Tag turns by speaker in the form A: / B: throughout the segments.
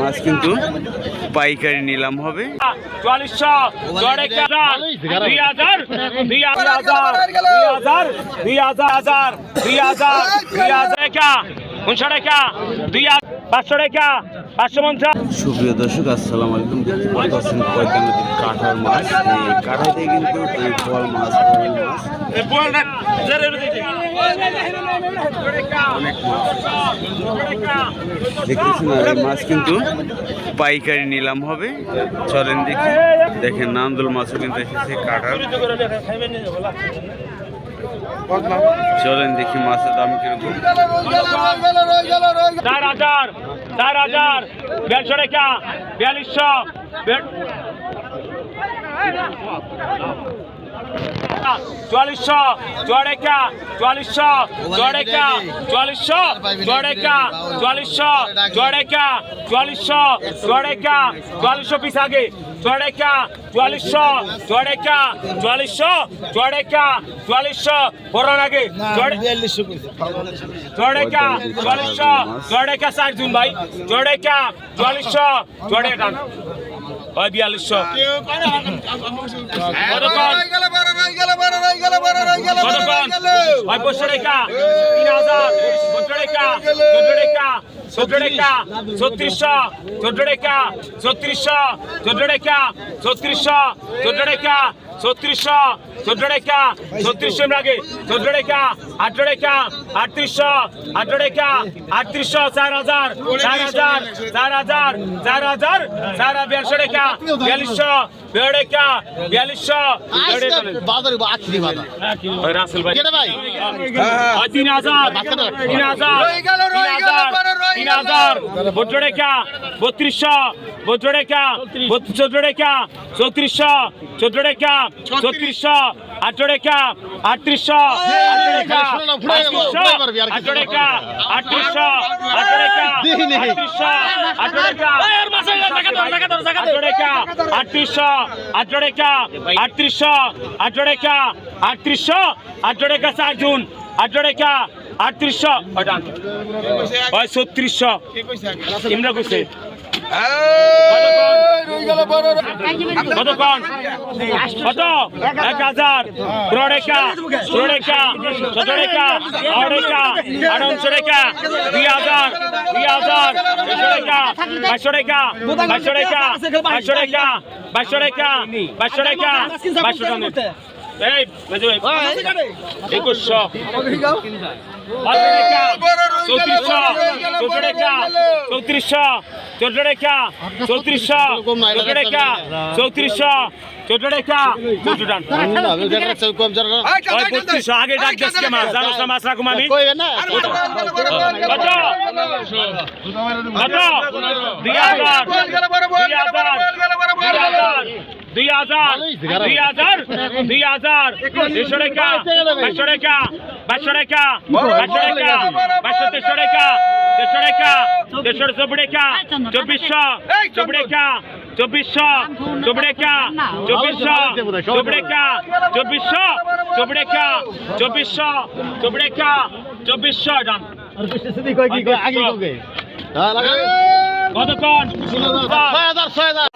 A: মাছ কিন্তু পাইকারি নিলাম হবে
B: দুই হাজার পাঁচশো টাকা পাঁচশো পঞ্চাশ।
A: সুপ্রিয় দর্শক আসসালামু আলাইকুম। দেখতে পাচ্ছেন পয়তা নদীর কাঁঠার মাছ। এই কাঁঠাতে কিন্তু এই বোয়াল মাছ বোয়াল মাছ। দেখতেছেন আর এই মাছ কিন্তু পাইকারি নিলাম হবে। চলেন দেখি। দেখেন নান্দুল মাছও কিন্তু এসেছে কাঁঠার চলেন দেখি মাছের দাম কীরকম।
B: চার হাজার চার হাজার দেড়শো টাকা বিয়াল্লিশশো চুয়াল্লিশশো চুয়াডেকা চুয়াল্লিশশো চুয়াডেকা চুয়াল্লিশশো চুয়াডেকা চুয়াল্লিশশো চুয়াডেকা চুয়াল্লিশশো চুয়াডেকা চুয়াল্লিশশো পিস আগে চুয়াডেকা চুয়াল্লিশশো চুয়াডেকা চুয়াল্লিশশো চুয়াডেকা চুয়াল্লিশশো পড়ান আগে চুয়াডেকা চুয়াল্লিশশো চুয়াডেকা ষাট জুন ভাই চুয়াডেকা চুয়াল্লিশশো চুয়াডেকা ওই বিয়াল্লিশশো ছত্রিশশো চোদ্দ টাকা ছত্রিশশো চোদ্দ টাকা ছত্রিশশো চোদ্দ টাকা ছত্রিশশো চোদ্দ টাকা ছত্রিশশো আগে চোদ্দ টাকা আঠারো টাকা আটত্রিশশো আঠারো টাকা আটত্রিশশো চার হাজার চার হাজার চার হাজার চার হাজার চার বিয়াল্লিশশো টাকা বিয়াল্লিশশো বিয়াল্লিশ টাকা বিয়াল্লিশশো ওই তিন হাজার তিন হাজার তিন হাজার তিন হাজার বত্রিশশো বত্র টাকা চোদ্দ টাকা চৌত্রিশশো চোদ্দ টাকা চৌত্রিশশো আঠারো টাকা আটত্রিশশো আঠারো টাকা আটত্রিশশো আঠারো টাকা আটত্রিশশো আঠারো টাকা আঠারো টাকা আটত্রিশশো আঠারো টাকা আটত্রিশশো আঠারো টাকা আটত্রিশশো আঠারো টাকা চার জুন আঠারো টাকা আটত্রিশশো ছত্রিশশো ইমরা কইছে কতক্ষণ কত এক হাজার। পনেরো রেখা ষোলো রেখা চোদ্দ রেখা আট রেখা আঠারোশো রেখা দুই হাজার। দুই হাজার। দুশো রেখা বাইশশো রেখা বাইশশো রেখা বাইশশো রেখা বাইশশো রেখা বাইশশো রেখা এই একুশশো চৌত্রিশশো। চৌত্রিশশো। চৌদ্দ রেখা চৌত্রিশশো চোদ্দ রেখা চৌত্রিশশো চোদ্দ ওই বত্রিশশো আগে ডাক দেশকে মাছ জানো না মাছ রাখুম আমি। কত কত দুই হাজার। দুই হাজার। দুই হাজার দুই হাজার দুই হাজার দুইশো রেখা বাইশশো রেখা বাইশশো রেখা বাইশশো রেখা বাইশশো তেইশশো রেখা দেড়শো রেখা দেড়শো চব্বিশ রেখা চব্বিশশো চব্বিশ। রেখা চব্বিশশো চব্বিশ রেখা চব্বিশশো চব্বিশ রেখা চব্বিশশো চব্বিশ রেখা চব্বিশশো চব্বিশ রেখা চব্বিশশো ডান। কতক্ষণ
C: ছয় হাজার ছয় হাজার।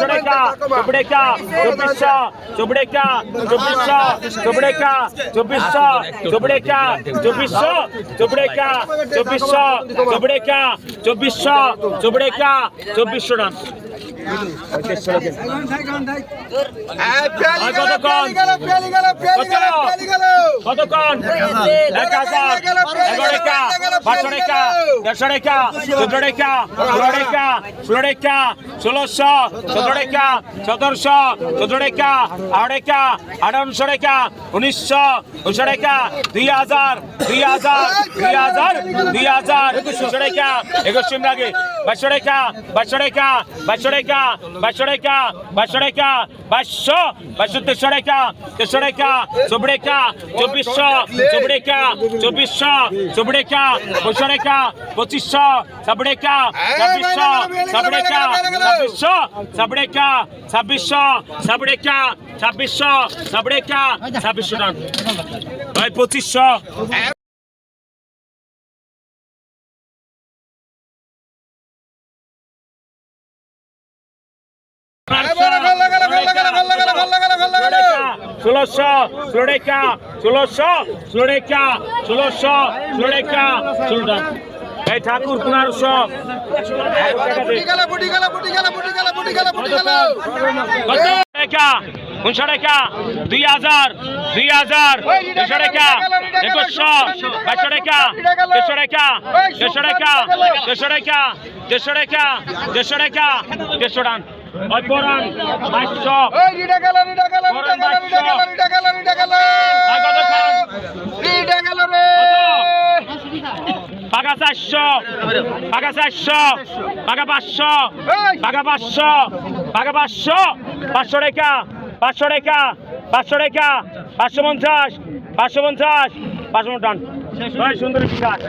B: রেখা চব্বিশ চব্বিশশো চব্বিশ চব্বিশশো চব্বিশ চব্বিশশো চব্বিশ চব্বিশশো চব্বিশ চব্বিশশো চব্বিশ চব্বিশশো চব্বিশ চব্বিশশো রান। ষোলোশো সতেরো রেখা সতেরোশো চোদ্দ রেখা আট রেখা আঠারোশো রেখা উনিশশো উনিশশো রেখা দুই হাজার দুই হাজার দুই হাজার দুই হাজার একুশশো রেখা একুশশো আগে বাইশশো রেখা বাইশশো রেখা বাইশশো রেখা বাইশশো রেখা বাইশশো রেখা বাইশশো বাইশশো তেরশো রেখা তেরশো চব্বিশ রেখা চব্বিশ চব্বিশশো চব্বিশা চব্বিশশো চব্বিশা পঁচিশা পঁচিশশো ছাব্বিশা ছাব্বিশশো ছাব্বিশা ছাব্বিশশো ছাব্বিশা ছাব্বিশশো ছাব্বিশা ছাব্বিশশো ছাব্বিশা ছাব্বিশশো টান ভাই পঁচিশশো। ষোলোশো ষোলোটা ষোলোশো ষোলোটা ষোলোশো ষোলোটা ষোলোটা এই ঠাকুর পনেরোশো উনশো টাকা? দুই হাজার দুই হাজার। দুশো টাকা? একুশশো বাইশশো টাকা? দেড়শো টাকা? দেড়শো টাকা? দেড়শো টাকা? দেড়শো টাকা? দেড়শো টাকা? দেড়শো টান। ওই পরান বাইশশো পাকা চারশো। পাকা চারশো। পাকা পাঁচশো। পাকা পাঁচশো। পাকা পাঁচশো। পাঁচশো টাকা পাঁচশো টাকা পাঁচশো টাকা পাঁচশো পঞ্চাশ। পাঁচশো পঞ্চাশ। পাঁচশো টান। সুন্দর বিকাশ।